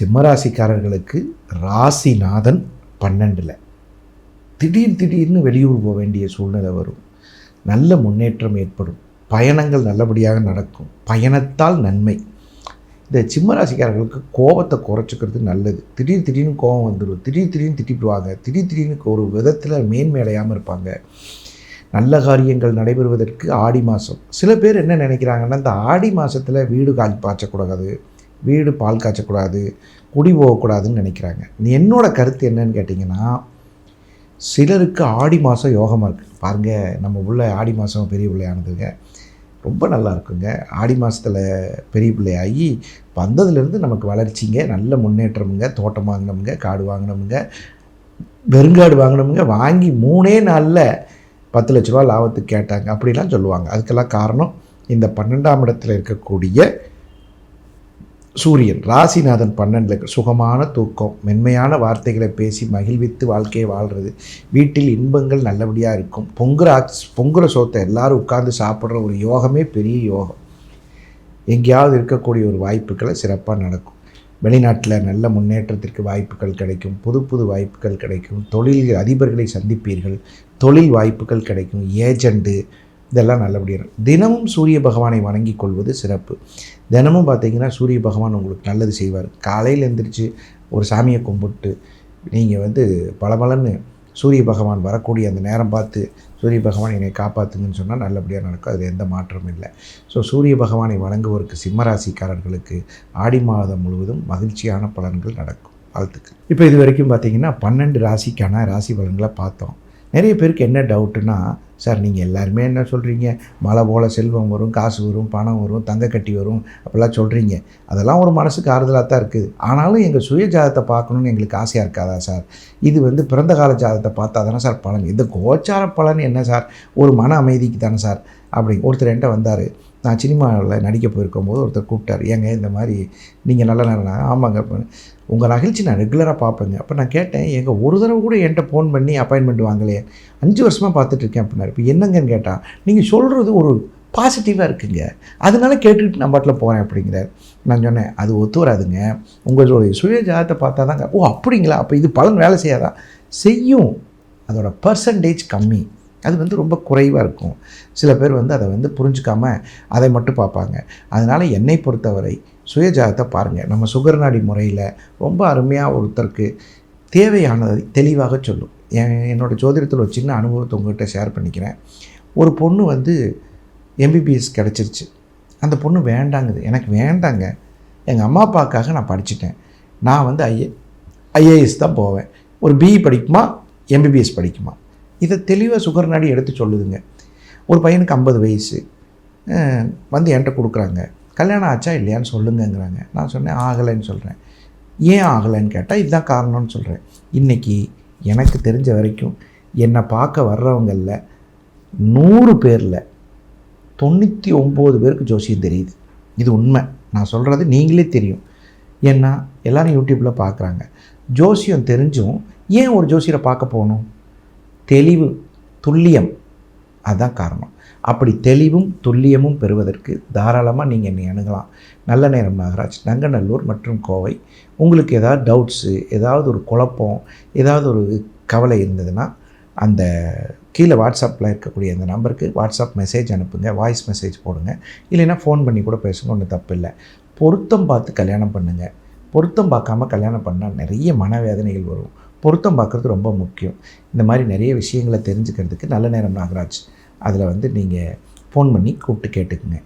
சிம்மராசிக்காரர்களுக்கு ராசிநாதன் பன்னெண்டில். திடீர் திடீர்னு வெளியூர் போக வேண்டிய சூழ்நிலை வரும். நல்ல முன்னேற்றம் ஏற்படும். பயணங்கள் நல்லபடியாக நடக்கும். பயணத்தால் நன்மை. இந்த சிம்மராசிக்காரர்களுக்கு கோபத்தை குறைச்சிக்கிறது நல்லது. திடீர் திடீர்னு கோபம் வந்துடும் திடீர் திடீர்னு திட்டிடுவாங்க. திடீர் திடீர்னு ஒரு விதத்தில் மேன்மையடையாமல் இருப்பாங்க. நல்ல காரியங்கள் நடைபெறுவதற்கு ஆடி மாதம் சில பேர் என்ன நினைக்கிறாங்கன்னா இந்த ஆடி மாதத்தில் வீடு கால் பாய்ச்சக்கூடாது. வீடு பால் காய்ச்சக்கூடாது குடி போகக்கூடாதுன்னு நினைக்கிறாங்க. என்னோடய கருத்து என்னன்னு கேட்டிங்கன்னா சிலருக்கு ஆடி மாதம் யோகமாக இருக்குது பாருங்கள் நம்ம உள்ள ஆடி மாதம் பெரிய பிள்ளையானதுங்க. ரொம்ப நல்லா இருக்குங்க. ஆடி மாதத்தில் பெரிய பிள்ளையாகி வந்ததுலேருந்து நமக்கு வளர்ச்சிங்க. நல்ல முன்னேற்றமுங்க. தோட்டம் வாங்கினோமுங்க காடு வாங்கினோமுங்க வெறுங்காடு வாங்கினோமுங்க. வாங்கி மூணே நாளில் பத்து லட்ச ரூபா லாபத்துக்கு கேட்டாங்க. அப்படிலாம் சொல்லுவாங்க. அதுக்கெல்லாம் காரணம் இந்த பன்னெண்டாம் இடத்துல இருக்கக்கூடிய சூரியன் ராசிநாதன் பன்னெண்டில் சுகமான தூக்கம் மென்மையான வார்த்தைகளை பேசி மகிழ்வித்து வாழ்க்கையை வாழ்கிறது வீட்டில் இன்பங்கள் நல்லபடியாக இருக்கும். பொங்குற ஆக்ஸ் பொங்குற சோத்தை எல்லாரும் உட்கார்ந்து சாப்பிட்ற ஒரு யோகமே பெரிய யோகம். எங்கேயாவது இருக்கக்கூடிய ஒரு வாய்ப்புகளை சிறப்பாக நடக்கும். வெளிநாட்டில் நல்ல முன்னேற்றத்திற்கு வாய்ப்புகள் கிடைக்கும். புது புது வாய்ப்புகள் கிடைக்கும். தொழில் அதிபர்களை சந்திப்பீர்கள். தொழில் வாய்ப்புகள் கிடைக்கும். ஏஜெண்டு இதெல்லாம் நல்லபடியாக இருக்கும். தினமும் சூரிய பகவானை வணங்கி கொள்வது சிறப்பு. தினமும் பார்த்தீங்கன்னா சூரிய பகவான் உங்களுக்கு நல்லது செய்வார். காலையில் எழுந்திரிச்சு ஒரு சாமியை கும்பிட்டு நீங்கள் வந்து பளபளன்னு சூரிய பகவான் வரக்கூடிய அந்த நேரம் பார்த்து சூரிய பகவான் என்னை காப்பாற்றுங்கன்னு சொன்னால் நல்லபடியாக நடக்கும். அதில் எந்த மாற்றமும் இல்லை. ஸோ சூரிய பகவானை வணங்குவோருக்கு சிம்மராசிக்காரர்களுக்கு ஆடி மாதம் முழுவதும் மகிழ்ச்சியான பலன்கள் நடக்கும். வாழ்த்துக்கள். இப்போ இது வரைக்கும் பார்த்தீங்கன்னா பன்னெண்டு ராசிக்கான ராசி பலன்களை பார்த்தோம். நிறைய பேருக்கு என்ன டவுட்டுன்னா சார் நீங்கள் எல்லாருமே என்ன சொல்கிறீங்க மழை போல் செல்வம் வரும் காசு வரும் பணம் வரும் தங்க கட்டி வரும் அப்படிலாம் சொல்கிறீங்க அதெல்லாம் ஒரு மனசுக்கு ஆறுதலாக தான் இருக்குது. ஆனாலும் எங்கள் சுய ஜாதத்தை பார்க்கணுன்னு எங்களுக்கு ஆசையாக இருக்காதா சார்? இது வந்து பிறந்த கால ஜாதத்தை பார்த்தா தானே சார் பலன்? இந்த கோச்சார பலன் என்ன சார்? ஒரு மன அமைதிக்கு தானே சார்? அப்படி ஒருத்தர் என்கிட்ட வந்தார். நான் சினிமாவில் நடிக்க போயிருக்கும் போது ஒருத்தர் கூப்பிட்டார் ஏங்க இந்த மாதிரி நீங்கள் நல்ல நேரம் ஆமாங்க உங்கள் நிகழ்ச்சி நான் ரெகுலராக பார்ப்பேங்க. அப்போ நான் கேட்டேன் எங்கள் ஒரு தடவை கூட என்கிட்ட ஃபோன் பண்ணி அப்பாயின்மெண்ட் வாங்கலையே. அஞ்சு வருஷமாக பார்த்துட்ருக்கேன். அப்படின்னாரு. இப்போ என்னங்கன்னு கேட்டால் நீங்கள் சொல்கிறது ஒரு பாசிட்டிவாக இருக்குங்க. அதனால கேட்டுக்கிட்டு நான் பாட்டில் போகிறேன் அப்படிங்கிறார். நான் சொன்னேன் அது ஒத்து வராதுங்க. உங்களுடைய சுய ஜாதத்தை பார்த்தா தாங்க. ஓ அப்படிங்களா? அப்போ இது பலன் வேலை செய்யாதா? செய்யும். அதோட பர்சன்டேஜ் கம்மி. அது வந்து ரொம்ப குறைவாக இருக்கும். சில பேர் வந்து அதை வந்து புரிஞ்சுக்காமல் அதை மட்டும் பார்ப்பாங்க. அதனால் என்னை பொறுத்தவரை சுயஜாதத்தை பாருங்கள் நம்ம சுகர்நாடி முறையில் ரொம்ப அருமையாக ஒருத்தருக்கு தேவையானதை தெளிவாக சொல்லும். என் என்னோடய ஜோதிடத்தில் ஒரு சின்ன அனுபவத்தை உங்கள்கிட்ட ஷேர் பண்ணிக்கிறேன். ஒரு பொண்ணு வந்து எம்பிபிஎஸ் கிடச்சிருச்சு. அந்த பொண்ணு வேண்டாங்குது. எனக்கு வேண்டாங்க. எங்கள் அம்மா அப்பாவுக்காக நான் படிச்சிட்டேன். நான் வந்து ஐஏ ஐஏஎஸ் தான் போவேன். ஒரு பிஇ படிக்குமா? எம்பிபிஎஸ் படிக்குமா? இதை தெளிவாக சுகர் நாடி எடுத்து சொல்லுதுங்க. ஒரு பையனுக்கு ஐம்பது வயசு. வந்து என்கிட்ட கொடுக்குறாங்க. கல்யாணம் ஆச்சா இல்லையான்னு சொல்லுங்கங்கிறாங்க. நான் சொன்னேன் ஆகலைன்னு சொல்கிறேன் ஏன் ஆகலைன்னு கேட்டால் இதுதான் காரணம்னு சொல்கிறேன் இன்றைக்கி எனக்கு தெரிஞ்ச வரைக்கும் என்னை பார்க்க வர்றவங்களில் நூறு பேரில் தொண்ணூற்றி ஒம்பது பேருக்கு ஜோசியம் தெரியுது. இது உண்மை. நான் சொல்கிறது நீங்களே தெரியும். ஏன்னா எல்லோரும் யூடியூப்பில் பார்க்குறாங்க ஜோசியம் தெரிஞ்சும் ஏன் ஒரு ஜோசியரை பார்க்க போகணும்? தெளிவு துல்லியம். அதுதான் காரணம். அப்படி தெளிவும் துல்லியமும் பெறுவதற்கு தாராளமாக நீங்கள் என்னை அணுகலாம். நல்ல நேரம் நாகராஜ். நங்கநல்லூர் மற்றும் கோவை. உங்களுக்கு ஏதாவது டவுட்ஸு ஏதாவது ஒரு குழப்பம் ஏதாவது ஒரு கவலை இருந்ததுன்னா அந்த கீழே வாட்ஸ்அப்பில் இருக்கக்கூடிய அந்த நம்பருக்கு வாட்ஸ்அப் மெசேஜ் அனுப்புங்க வாய்ஸ் மெசேஜ் போடுங்க. இல்லைன்னா ஃபோன் பண்ணி கூட பேசுங்க ஒன்றும் தப்பு இல்லை. பொருத்தம் பார்த்து கல்யாணம் பண்ணுங்கள் பொருத்தம் பார்க்காம கல்யாணம் பண்ணால் நிறைய மனவேதனைகள் வரும். பொருத்தம் பார்க்குறது ரொம்ப முக்கியம். இந்த மாதிரி நிறைய விஷயங்களை தெரிஞ்சுக்கிறதுக்கு நல்ல நேரம் நாகராஜ். அதில் வந்து நீங்கள் ஃபோன் பண்ணி கூப்பிட்டு கேட்டுக்குங்க.